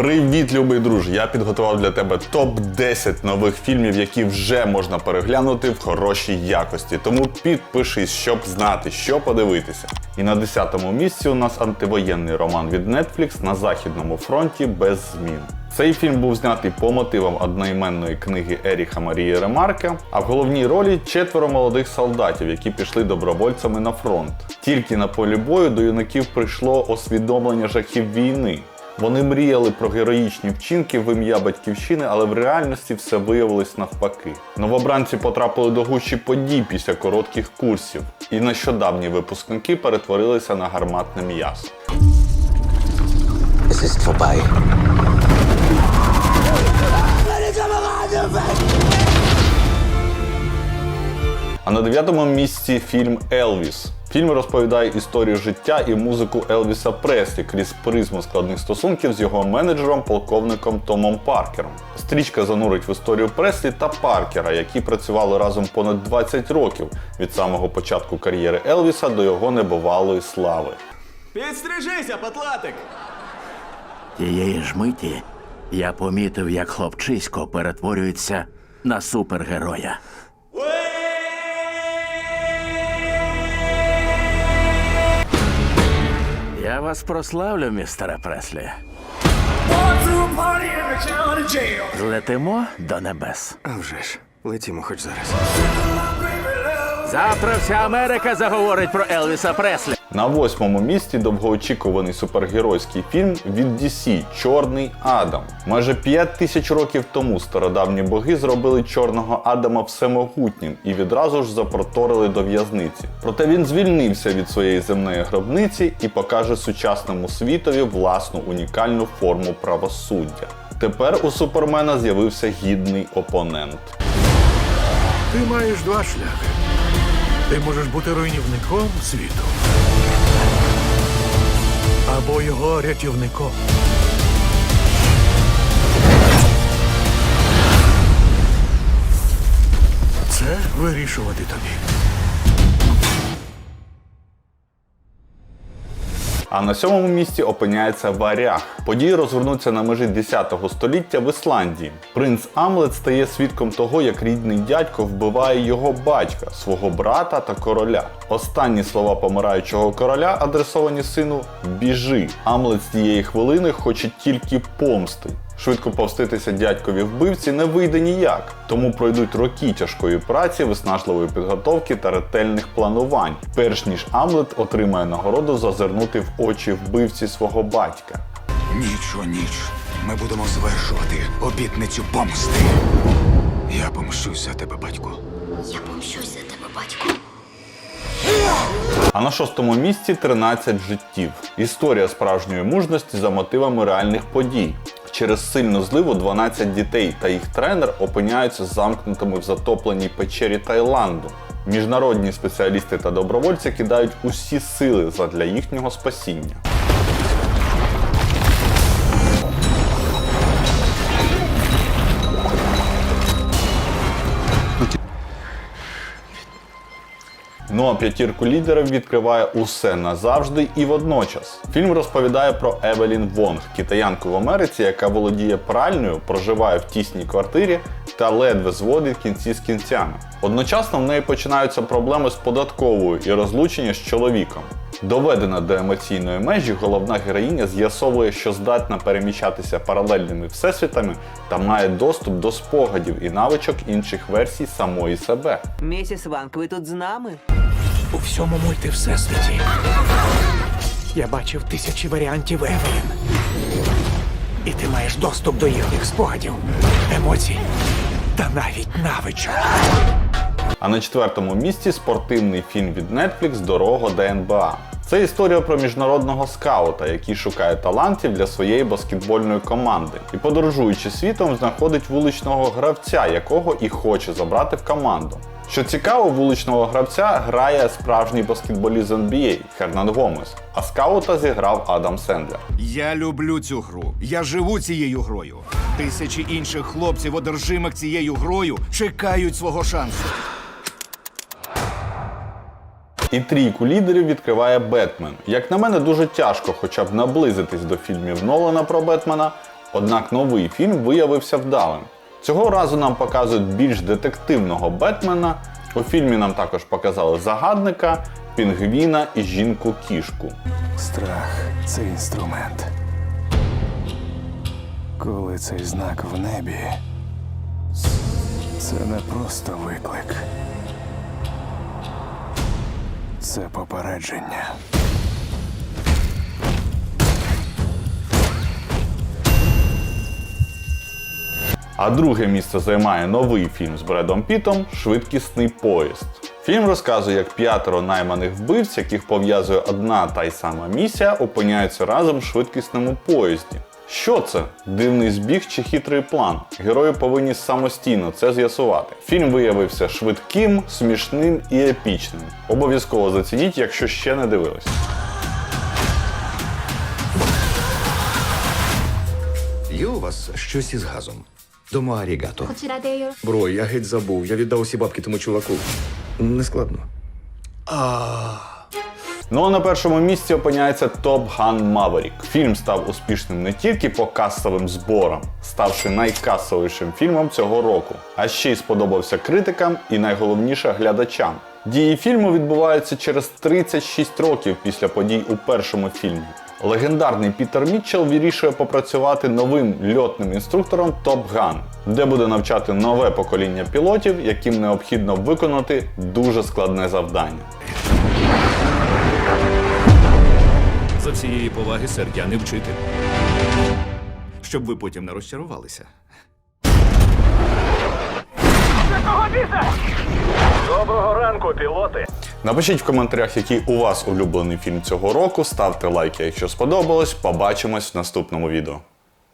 Привіт, любий друже! Я підготував для тебе топ-10 нових фільмів, які вже можна переглянути в хорошій якості. Тому підпишись, щоб знати, що подивитися. І на 10-му місці у нас антивоєнний роман від Netflix на Західному фронті без змін. Цей фільм був знятий по мотивам одноіменної книги Еріха Марії Ремарка, а в головній ролі четверо молодих солдатів, які пішли добровольцями на фронт. Тільки на полі бою до юнаків прийшло освідомлення жахів війни. Вони мріяли про героїчні вчинки в ім'я батьківщини, але в реальності все виявилось навпаки. Новобранці потрапили до гущі подій після коротких курсів, і нещодавні випускники перетворилися на гарматне м'ясо. А на дев'ятому місці фільм Елвіс. Фільм розповідає історію життя і музику Елвіса Преслі крізь призму складних стосунків з його менеджером, полковником Томом Паркером. Стрічка занурить в історію Преслі та Паркера, які працювали разом понад 20 років від самого початку кар'єри Елвіса до його небувалої слави. Підстрижися, патлатик! Тієї ж миті я помітив, як хлопчисько перетворюється на супергероя. Я вас прославлю, містере Преслі. Злетимо до небес. А вже ж, летімо хоч зараз. Завтра вся Америка заговорить про Елвіса Преслі. На восьмому місці довгоочікуваний супергеройський фільм від DC Чорний Адам. Майже 5 тисяч років тому стародавні боги зробили чорного Адама всемогутнім і відразу ж запроторили до в'язниці. Проте він звільнився від своєї земної гробниці і покаже сучасному світові власну унікальну форму правосуддя. Тепер у Супермена з'явився гідний опонент. Ти маєш два шляхи. Ти можеш бути руйнівником світу. Його рятівником. Це вирішувати тобі. А на сьомому місці опиняється варяг. Події розгорнуться на межі 10 століття в Ісландії. Принц Амлет стає свідком того, як рідний дядько вбиває його батька, свого брата та короля. Останні слова помираючого короля адресовані сину Біжи. Амлет з тієї хвилини хоче тільки помсти. Швидко повститися дядькові вбивці не вийде ніяк, тому пройдуть роки тяжкої праці, виснажливої підготовки та ретельних планувань, перш ніж Амлет отримає нагороду зазирнути в очі вбивці свого батька. Ніч у ніч ми будемо звершувати обітницю помсти. Я помщусь за тебе, батько. Я помщусь за тебе, батько. А на шостому місці 13 життів. Історія справжньої мужності за мотивами реальних подій. Через сильну зливу 12 дітей та їх тренер опиняються замкнутими в затопленій печері Таїланду. Міжнародні спеціалісти та добровольці кидають усі сили задля їхнього спасіння. Ну а п'ятірку лідерів відкриває усе назавжди і водночас. Фільм розповідає про Евелін Вонг, китаянку в Америці, яка володіє пральною, проживає в тісній квартирі та ледве зводить кінці з кінцями. Одночасно в неї починаються проблеми з податковою і розлучення з чоловіком. Доведена до емоційної межі, головна героїня з'ясовує, що здатна переміщатися паралельними всесвітами та має доступ до спогадів і навичок інших версій самої себе. Місіс Ванк, ви тут з нами? У всьому мультивсесвіті я бачив тисячі варіантів Евелін. І ти маєш доступ до їхніх спогадів, емоцій та навіть навичок. А на четвертому місці спортивний фільм від Netflix Дорога до НБА. Це історія про міжнародного скаута, який шукає талантів для своєї баскетбольної команди. І подорожуючи світом, знаходить вуличного гравця, якого і хоче забрати в команду. Що цікаво, вуличного гравця грає справжній баскетболіст з NBA Хернан Гомес, а скаута зіграв Адам Сендлер. Я люблю цю гру. Я живу цією грою. Тисячі інших хлопців, одержимих цією грою, чекають свого шансу. І трійку лідерів відкриває Бетмен. Як на мене, дуже тяжко хоча б наблизитись до фільмів Нолана про Бетмена, Однак новий фільм виявився вдалим. Цього разу нам показують більш детективного Бетмена. У фільмі нам також показали загадника, пінгвіна і жінку-кішку. Страх це інструмент. Коли цей знак в небі, це не просто виклик. Це попередження. А друге місце займає новий фільм з Бредом Пітом Швидкісний поїзд. Фільм розказує, як п'ятеро найманих вбивць, яких пов'язує одна та й сама місія, опиняються разом в швидкісному поїзді. Що це? Дивний збіг чи хитрий план? Герої повинні самостійно це з'ясувати. Фільм виявився швидким, смішним і епічним. Обов'язково зацініть, якщо ще не дивились. Є у вас щось із газом? До Арігато. Бро, я геть забув. Я віддав усі бабки тому чуваку. Нескладно. Ну а на першому місці опиняється Top Gun Maverick. Фільм став успішним не тільки по касовим зборам, ставши найкасовішим фільмом цього року, а ще й сподобався критикам і найголовніше глядачам. Дії фільму відбуваються через 36 років після подій у першому фільмі. Легендарний Пітер Мітчелл вирішує попрацювати новим льотним інструктором Top Gun, де буде навчати нове покоління пілотів, яким необхідно виконати дуже складне завдання. За цієї поваги, сер, я не вчитель. Щоб ви потім не розчарувалися. Напишіть в коментарях, який у вас улюблений фільм цього року. Ставте лайки, якщо сподобалось. Побачимось в наступному відео.